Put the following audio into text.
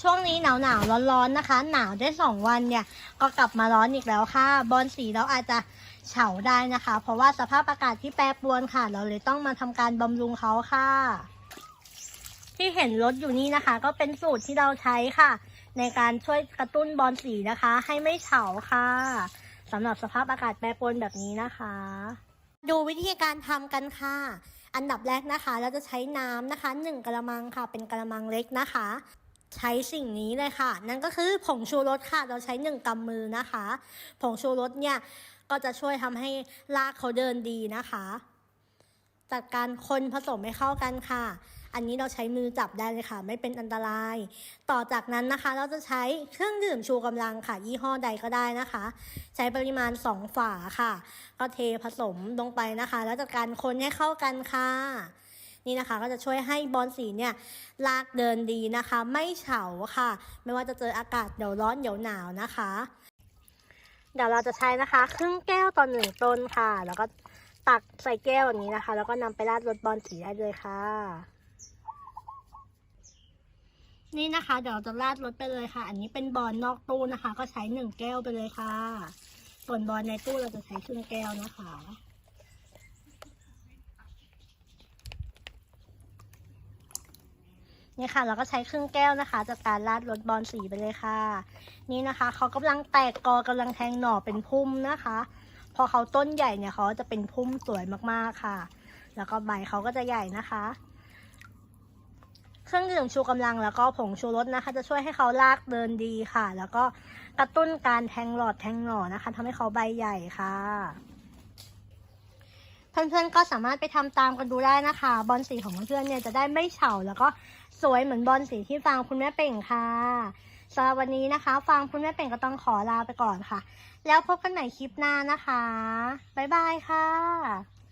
ช่วงนี้หนาวหนาวร้อนร้อนๆนะคะ หนาวได้สองวันเนี่ย ก็กลับมาร้อนอีกแล้วค่ะ บอลสีเราอาจจะเฉาได้นะคะ เพราะว่าสภาพอากาศที่แปรปรวนค่ะ เราเลยต้องมาทำการบำรุงเขาค่ะ ที่เห็นรถอยู่นี่นะคะ ก็เป็นสูตรที่เราใช้ค่ะ ในการช่วยกระตุ้นบอลสีนะคะ ให้ไม่เฉาค่ะสำหรับสภาพอากาศแปรปรวนแบบนี้นะคะ ดูวิธีการทำกันค่ะ อันดับแรกนะคะ เราจะใช้น้ำนะคะหนึ่งกระมังค่ะ เป็นกระมังเล็กนะคะ ใช้สิ่งนี้เลยค่ะ นั่นก็คือผงชูรสค่ะ เราใช้หนึ่งกำมือนะคะ ผงชูรสเนี่ยก็จะช่วยทำให้รากเขาเดินดีนะคะ จัดการคนผสมให้เข้ากันค่ะ อันนี้เราใช้มือจับได้เลยค่ะ ไม่เป็นอันตราย ต่อจากนั้นนะคะ เราจะใช้เครื่องดื่มชูกำลังค่ะ ยี่ห้อใดก็ได้นะคะ ใช้ปริมาณ 2 ฝาค่ะ ก็เทผสมลงไปนะคะ แล้วจัดการคนให้เข้ากันค่ะ นี่นะคะก็จะช่วยให้บอลสีเนี่ยลากเดินดีนะคะ ไม่เฉาค่ะ ไม่ว่าจะเจออากาศเดี๋ยวร้อนเดี๋ยวหนาวนะคะ เดี๋ยวเราจะใช้นะคะ ครึ่งแก้วต่อหนึ่งต้นค่ะ แล้วก็ตักใส่แก้วอย่างนี้นะคะ แล้วก็นำไปราดรถบอลสีได้เลยค่ะ นี่นะคะ เดี๋ยวเราจะราดรถไปเลยค่ะ อันนี้เป็นบอลนอกตู้นะคะ ก็ใช้หนึ่งแก้วไปเลยค่ะส่วนบอลในตู้เราจะใช้ครึ่งแก้วนะคะ นี่ค่ะ เราก็ใช้ครึ่งแก้วนะคะจากการราดรถบอลสีไปเลยค่ะ นี่นะคะเขากำลังแตกกอกำลังแทงหน่อเป็นพุ่มนะคะ พอเขาต้นใหญ่เนี่ยเขาจะเป็นพุ่มสวยมากๆค่ะ แล้วก็ใบเขาก็จะใหญ่นะคะ เครื่องดื่มชูกำลังแล้วก็ผงชูรสนะคะ จะช่วยให้เขาลากเดินดีค่ะ แล้วก็กระตุ้นการแทงหลอดแทงหน่อนะคะทำให้เขาใบใหญ่ค่ะ เพื่อนๆก็สามารถไปทำตามกันดูได้นะคะ บอลสีของเพื่อนๆเนี่ยจะได้ไม่เฉาแล้วก็สวยเหมือนบอลสีที่ฟางคุณแม่เป่งค่ะสำหรับวันนี้นะคะฟางคุณแม่เป่งก็ต้องขอลาไปก่อนค่ะ แล้วพบกันใหม่คลิปหน้านะคะ บ๊ายบายค่ะ